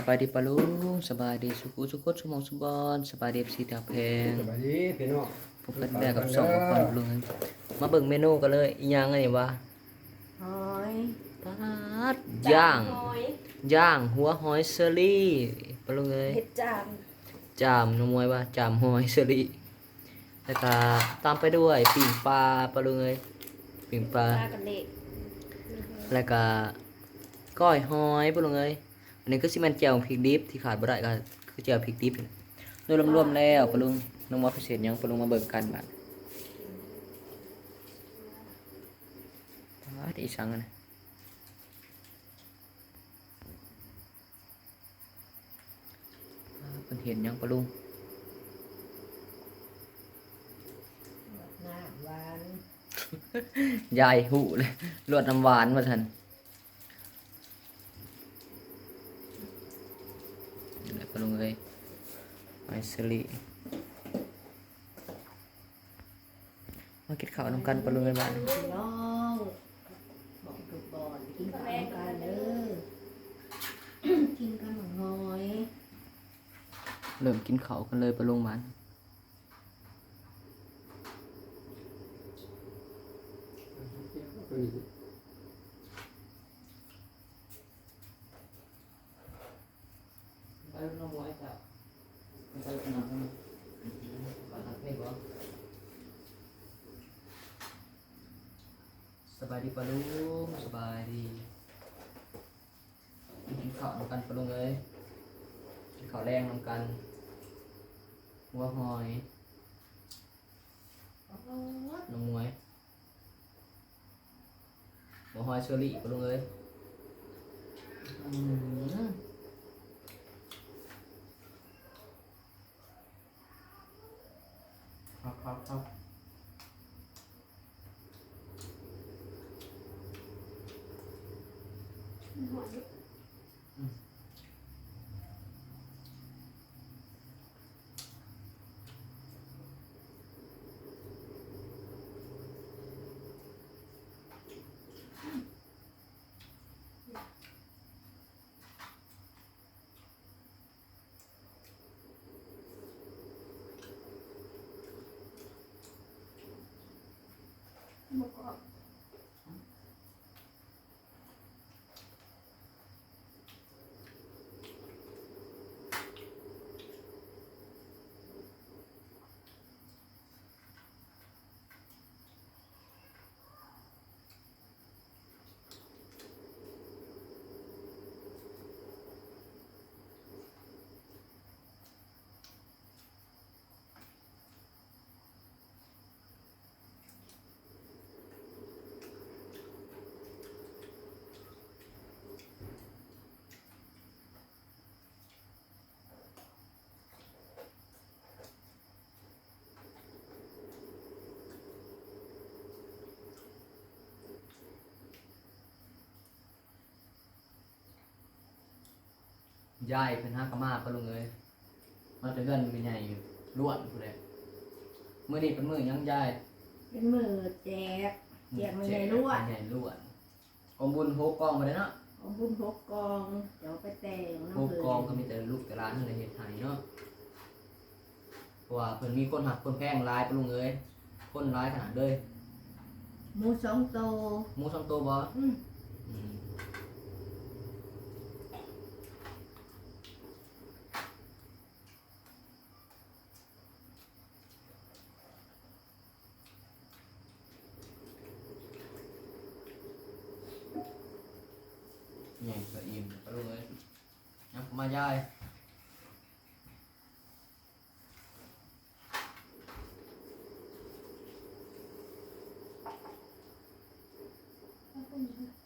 สบายดีปะลุงสบายดีสุขุสุขดสมองสุบอนสบายดีสีดาวแพงสบายดีพี่น้องพบกันแรกกับสองคนลุงมาเบิ่งเมนูกันเลยอีหยังไงวะหอยปาดย่างหอยย่างหัวหอยเซอรี่ปะลุงเอ้ยเห็ดจานจามน้องมวยว่าจามหอยเซอรี่แล้วก็ตามไปด้วยปิ่งปลาปะลุงเอ้ยปิ่งปลาปลากับเด็กแล้วก็ก้อยหอยปะลุงเอ้ยอั นนี้คือสิแม่นแจ่วพริกดิบที่ขาดบ่ได้ก็คือแจ่วพริกดิบนี่โดยรวมๆแล้วปะลุงน้องว่าพิเศษหยังปะลุงมาเบิ่งกันบัดปาดอีสังอะนะปาดเพิ่นเห็นหยังปะลุงหน้าหวานยายหูเลยรวดน้ำหวานมาทัน ไปลุงเอ้ยไมสลีมากินข้าวน้ำกันปลุงเอ้ยบ้านน้องบอกทุกบอนกินข้าวกันเด้อกินกันหอยเริ่มกินข้าวกันเลยปลุงมันไปน้องม วยจ้ะไปน้องมวยสบายดีปะลุงสบายดีกินข้าวนำกันปะลุงเอ้ยกินข้าวแรงนำกัน หัวหอยน้องมวยหัวหอยเชอรี่ปะลุงเอ้ยอืม ครับครับครับหอย หม ยายเป็นห้ากะมาปะลุงเอ้ยมาจะเลื่อนเป็นใหญ่อยู่ล้วนผู้ใดมื้อนี้เป็นมื้อหยังยายเป็นมือแจกแจกมันใหญ่ล้วนใหญ่ล้วนอมบุญโฮกกองมาเลยเนาะของบุญหกกองเดี๋ยวไปแต่งโฮน้ำกเกลืกองก็มีแต่ลูกแต่ร้านนี่แหละเฮ็ดให้เนาะเพราะว่าเพิ่นมีคนหักคนแพงหลายปะลุงเอ้ยคนหลายขนาดเลยหมูสองโตหมูสองตัวบ่อืม อืมใหญ่กว่าอิ่มปะลุงเอ้ย ยับมา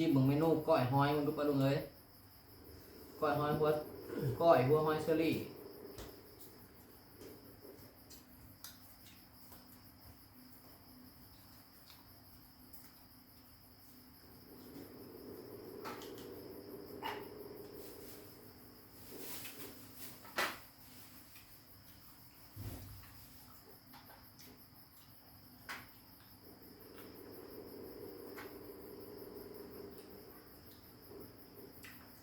ชีบมึงเมนูก้อยหอยมันดูปลาลุงเลยก้อยหอยหัวก้อยหัวหอยเชอรี่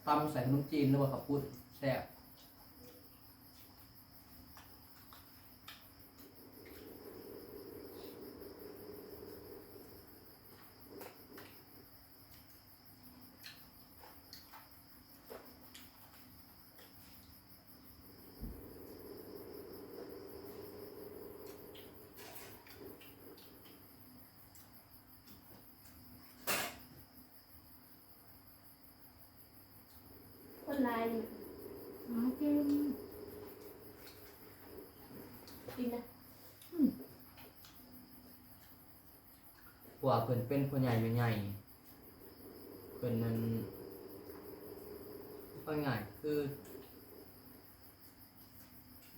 ตำใส่ขนมจีนหรือว่าข้าวปุ้นแซ่บ คนลายนี่มาเก่งกินนะกว่าเพิ่นเป็นผู้ใหญ่เป็นใหญ่เพิ่นนั้นก็ง่ายคือ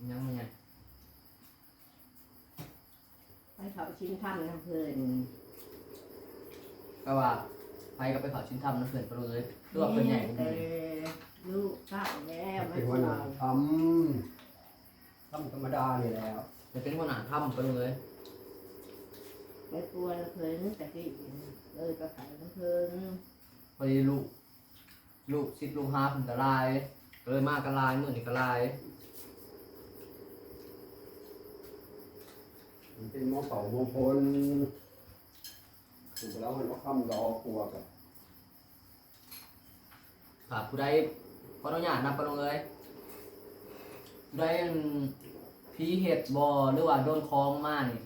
ยังไม่ใหญ่ไปเขาชิ้นทำนะเพื่อนก็ว่าไปก็ไปเขาชิ้นทำนะเพิ่นไปเลยคือว่าเพิ่นใหญ่กว่าเอนี้อ ลูกข้าวแล้วไม่เป็นกหัวหลัน้าวทำทำธรรมดานี่แล้ว จะเป็นหัวหน้าถ้ำไปเลยไม่กลัวนะเพื่อนแต่ที่เลยก็ขายน้ำเพื่อนพอดีลูก ลูกสิบลูกห้าเพิ่นก็ลายก็เลยมากก็ลายมื้อนี้ก็ลายมันเป็นหมอเป่าหมอพลถูกแล้วมันว่าคำรอกลัวกับหากผู้ใด ขออนุญาตนำไปลงเลยผู้ใดอันผีเห็ดบ่หรือว่าโดนคล้องมานี่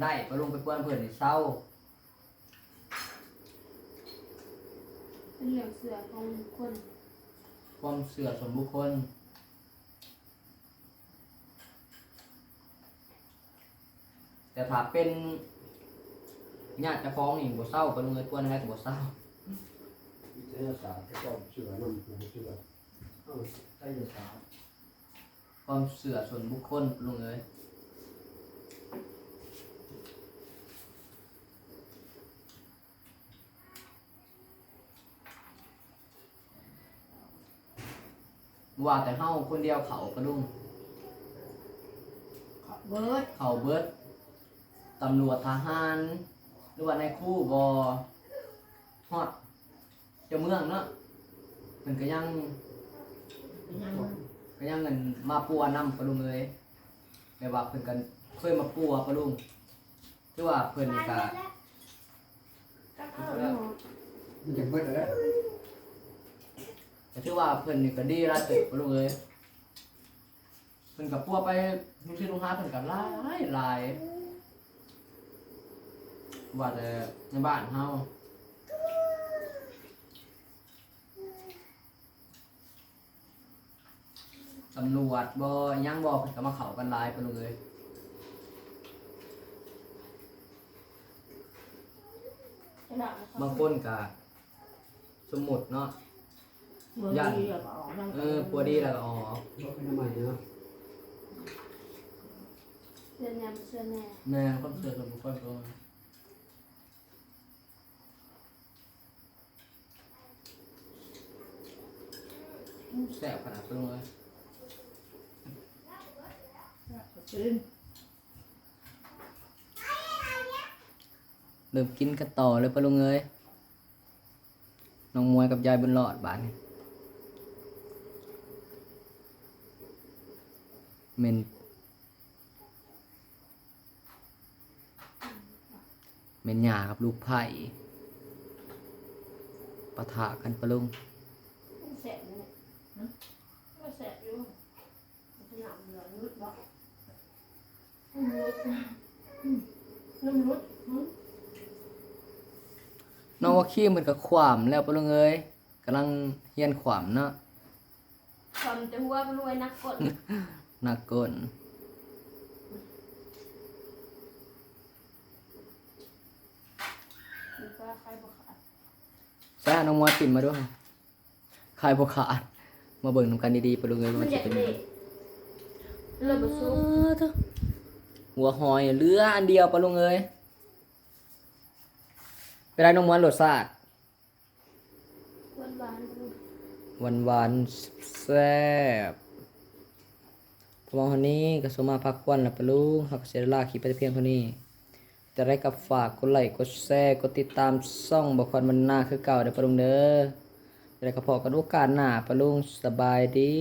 ได้ไปลงไปกวนเพิ่นนี่เศร้าเป็นเหลืองเสือของคนความเสื่อส่วนบุคคลแต่ถ้าเป็นญาติเจะฟ้าของนี่บ่เศร้าไปลงเลยกวนอะไรก็บ่เศร้า วิทยาศาสตร์ก็ต้องเชื่อนำหูเชื่อเอ้าไสยศาสตร์ความเสื่อส่วนบุคคลลงเลยว่าแต่เฮาคนเดียวเขากระดุมเบิร์ดเขาเบิดตำรวจทหาร หรือว่าในคู่บอฮอดเจ้าเมืองเนาะมันก็ยังเป็นยังก็ยังเงินมาปัวนำกระดุมเลยแบบว่าเพิ่นกันเคยมาปัวกระดุมคือว่าเพิ่นนี่ก็ก็เข้าหนูมันจะเบิดแล้วก็ถือว่าเพิ่นนี่ก็ดีระเติบกระดุมเลยเพิ่นกับปัวไปลูกศิษย์ลูกหาเพิ่นก็หลายหลายว่าแต่ในบ้านเฮา ตำรวจบ่ยังบ่เพิ่นก็มาเข้ากันหลายไปเลยกระดาษนะครับบางคนก็สมมุติเนาะเบิร์ดดีแล้วก็ออกนั่งเออปัวดีแล้วก็อ๋อบ่เป็นทำไมเนาะเสื้อแนมเสื้อแน่แม่คนเสือส่วนบุคคลก็อู้แซ่บขนาดนั้นเลย ขึ้นเริ่มกินกันต่อเลยปะลุงเอ้ยน้องมวยกับยายบุญรอดบาดนี้เมนเมนหยากับลูกไผ่ปะทะกันปะลุงแสบเนี่ยก็แสบอยู่ขนาดเหลืองรุดบอก น้ำรุดน้ำรุดน้องว่าขี้มันกับขวามแล้วปะลุงเอ้ยกำลังเฮียนขวามเนาะความจะหัวรวยนักกดนักกลมันก็ใครบอกขาดแซ่น้องมวยปิ่นมาด้วยคายบขาด มาเบิ่งนำกันดีๆปะลุงเอ้ยว่ามัมันนอยาจะกเป็นเด็กเลือดบซุก หัวหอยเหลืออันเดียวปะลุงเอ้ยไปได้น้องมวยรสชาติหวานวานๆดูหวานวานแซ่บพอวันนี้ก็สมมาพักควันแล้วปะลุงหักเสียลาขีไปเพียงเท่านี้แต่ได้กับฝากกดไลค์กดแชร์กดติดตามซ่องบอกควันมันหน้าคือเก่าเด้อปะลุงเด้อแล้วก็พอกันโอกาสหน้าปะลุงสบายดี